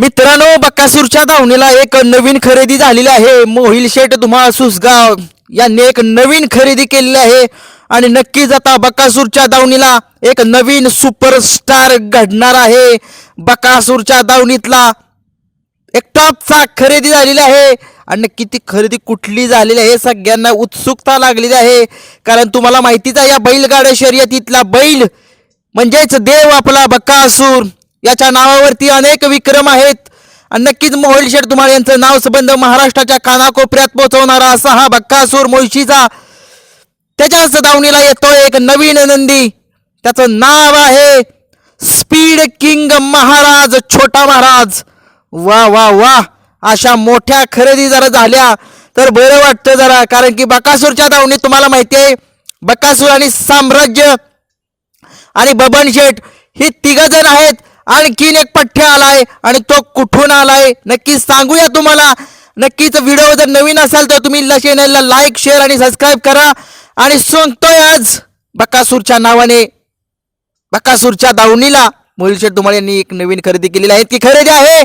मित्रांनो बक्कासूरच्या धावणीला एक नवीन खरेदी झालेली आहे. मोहिल शेठ धुमाळ सुसगाव यांनी एक नवीन खरेदी केलेली आहे. आणि नक्कीच आता बकासूरच्या दावणीला एक नवीन सुपरस्टार घडणार आहे. बकासूरच्या दावणीतला एक टॉपचा खरेदी झालेली आहे. आणि नक्की ती खरेदी कुठली झालेली आहे हे सगळ्यांना उत्सुकता लागलेली आहे. कारण तुम्हाला माहितीच आहे या बैलगाड्या शर्यतीतला बैल म्हणजेच देव आपला बकासूर याच्या नावावरती अनेक विक्रम आहेत. आणि नक्कीच मोहोळ शेठ तुम्हाला यांचं नाव संबंध महाराष्ट्राच्या कानाकोपऱ्यात पोहोचवणारा असा हा बक्कासूर मुळशीचा त्याच्याच दावणीला येतोय एक नवीन नंदी. त्याचं नाव आहे स्पीड किंग महाराज छोटा महाराज. वा वा वा. अशा मोठ्या खरेदी जरा झाल्या तर बरं वाटतं जरा कारण की बकासूरच्या दावणीत तुम्हाला माहिती आहे बकासूर आणि साम्राज्य आणि बबन शेठ ही तिघ जण आहेत. आणखीन एक पठ्ठ्या आलाय आणि तो कुठून आलाय? नक्कीच सांगूया तुम्हाला. नक्कीच व्हिडिओ जर नवीन असाल तर तुम्ही ल चॅनलला लाईक शेअर आणि सबस्क्राईब करा. आणि सांगतोय आज बकासूरच्या नावाने बकासूरच्या दावणीला मुलशे शेठ धुमाळ यांनी एक नवीन खरेदी केलेली आहे. ती खरेदी आहे?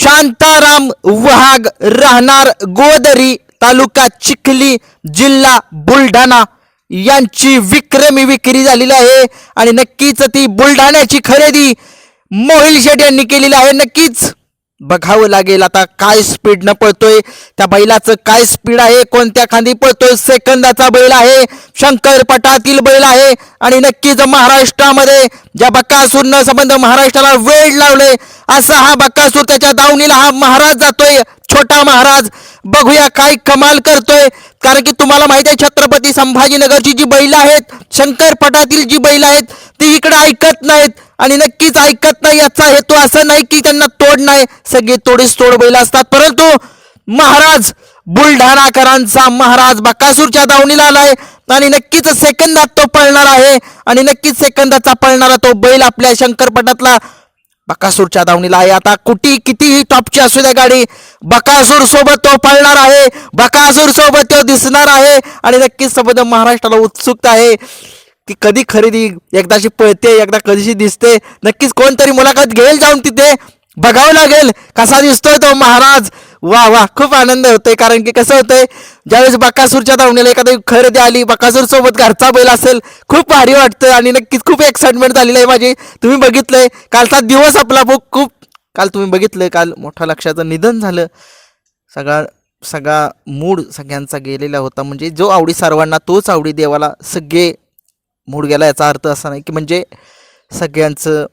शांताराम वहाग राहणार गोदरी तालुका चिखली जिल्हा बुलढाणा. यांची विक्रमी विक्री झालेली आहे. आणि नक्कीच ती बुलढाण्याची खरेदी मोहिल शेठ यांनी केलेली आहे नक्कीच. बघावं लागेल आता काय स्पीडनं पळतोय. त्या बैलाचं काय स्पीड आहे? कोणत्या खांदी पळतोय? सेकंदाचा बैल आहे. शंकर पटातील बैल आहे. आणि नक्कीच महाराष्ट्रामध्ये ज्या बक्कासूरनं संबंध महाराष्ट्राला वेळ लावले असा हा बक्कासूर त्याच्या दावणीला हा महाराज जातोय. छोटा महाराज. बघूया काय कमाल करतोय. कारण की तुम्हाला माहिती आहे छत्रपती संभाजीनगरची जी बैल आहेत शंकर पटातील जी बैल आहेत ती इकडे ऐकत नाहीत. आणि नक्कीच ऐकत नाही याचा हेतू असं नाही की त्यांना तोड नाही. सगळे तोडीस तोड बैल असतात. परंतु महाराज बुलढाणाकरांचा महाराज बकासूरच्या दावणीला आलाय आणि नक्कीच सेकंदात तो पळणार आहे. आणि नक्कीच सेकंदाचा पळणारा तो बैल आपल्या शंकरपटातला बकासूरच्या दावणीला आहे. आता कुठे कितीही टॉपची असू द्या गाडी बकासूर सोबत तो पळणार आहे. बकासूर सोबत तो दिसणार आहे. आणि नक्कीच सोबत महाराष्ट्राला उत्सुकता आहे. की कधी खरेदी एकदाशी पळते एकदा कधीशी दिसते नक्कीच कोणतरी मुलाखत घेईल जाऊन तिथे बघावं लागेल कसा दिसतोय तो महाराज. वा वा खूप आनंद होतोय कारण की कसं होतंय ज्यावेळेस बकासूरच्या धावण्याला एखादी खरेदी आली बकासूर सोबत घरचा बैल असेल खूप भारी वाटतं आणि नक्कीच खूप एक्साइटमेंट झालेली आहे माझी. तुम्ही बघितलंय कालचा दिवस आपला खूप खूप काल तुम्ही बघितलंय काल मोठ्या लक्षाचं निधन झालं. सगळा सगळा मूड सगळ्यांचा गेलेला होता. म्हणजे जो आवडी सर्वांना तोच आवडी देवाला सगळे मूड गेला याचा अर्थ असा नाही की म्हणजे सगळ्यांचं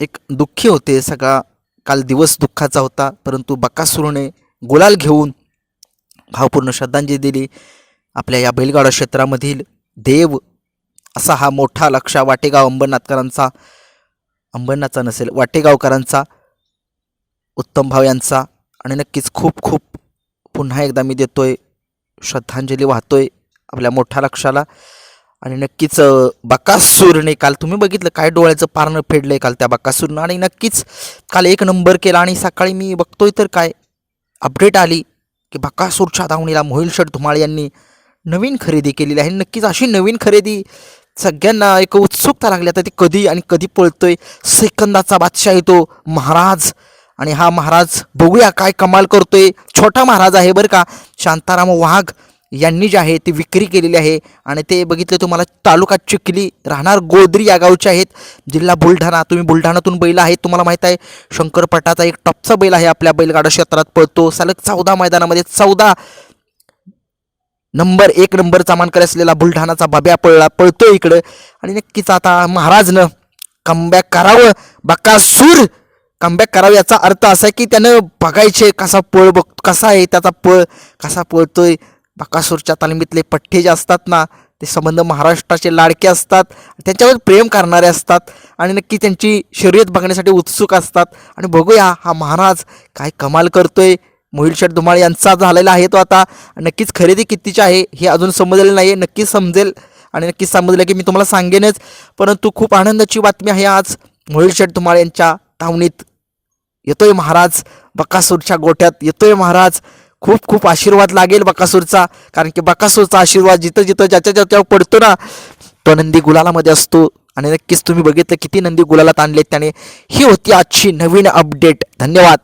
एक दुःखी होते सगळा काल दिवस दुःखाचा होता परंतु बकासुरने गुलाल घेऊन भावपूर्ण श्रद्धांजली दिली. आपल्या या बैलगाडा क्षेत्रामधील देव असा हा मोठा लक्षा वाटेगाव अंबरनाथकरांचा अंबरनाथचा नसेल वाटेगावकरांचा उत्तम भाव यांचा. आणि नक्कीच खूप खूप पुन्हा एकदा मी देतोय श्रद्धांजली वाहतोय आपल्या मोठ्या लक्षाला आणि नक्कीच बकासूरने काल तुम्ही बघितलं काय डोळ्याचं पारणं फेडलंय काल त्या बकासूरनं. आणि नक्कीच काल एक नंबर केला आणि सकाळी मी बघतोय तर काय अपडेट आली की बकासूरच्या धावणीला मोहिल शट धुमाळ यांनी नवीन खरेदी केलेली आहे. नक्कीच अशी नवीन खरेदी सगळ्यांना एक उत्सुकता लागली. आता ती कधी आणि कधी पळतोय? सेकंदाचा बादशाह येतो महाराज. आणि हा महाराज बघूया काय कमाल करतोय. छोटा महाराज आहे बरं का. शांताराम वाघ. यांनी जे आहे ती विक्री केलेली आहे. आणि ते बघितलं तुम्हाला तालुका चिखली राहणार गोदरी या गावचे आहेत. जिल्हा बुलढाणा तुम्ही बुलढाणातून बैल आहेत तुम्हाला माहीत आहे. शंकरपटाचा एक टॉपचा बैल आहे आपल्या बैलगाडा क्षेत्रात पळतो. सलग चौदा मैदानामध्ये चौदा नंबर एक नंबरचा मानकरी असलेला बुलढाणाचा बाब्या पळला पळतो इकडं. आणि नक्कीच आता महाराजनं कमबॅक करावं बकासूर कमबॅक करावं याचा अर्थ असा आहे की त्यानं बघायचे कसा पळ बघ कसा आहे त्याचा पळ कसा पळतोय. बकासूरच्या तालमीतले पठ्ठे जे असतात ना ते संबंध महाराष्ट्राचे लाडके असतात त्यांच्यावर प्रेम करणारे असतात आणि नक्की त्यांची शर्यत बघण्यासाठी उत्सुक असतात. आणि बघूया हा महाराज काय कमाल करतोय. मोहिल शेठ धुमाळ यांचा झालेला आहे तो आता. नक्कीच खरेदी कितीची आहे हे अजून समजलेलं नाही आहे नक्कीच समजेल आणि नक्कीच समजलं की मी तुम्हाला सांगेनच. परंतु खूप आनंदाची बातमी आहे आज. मोहिल शेठ धुमाळ यांच्या धावणीत येतोय महाराज बकासूरच्या गोठ्यात येतोय महाराज. खूप खूप आशीर्वाद लागेल बकासूरचा. कारण की बकासूरचा आशीर्वाद जिथं जिथं ज्याच्या ज्याच्यावर पडतो ना तो नंदी गुलालामध्ये असतो. आणि नक्कीच तुम्ही बघितलं किती नंदी गुलालात आणलेत त्याने. ही होती आजची नवीन अपडेट धन्यवाद.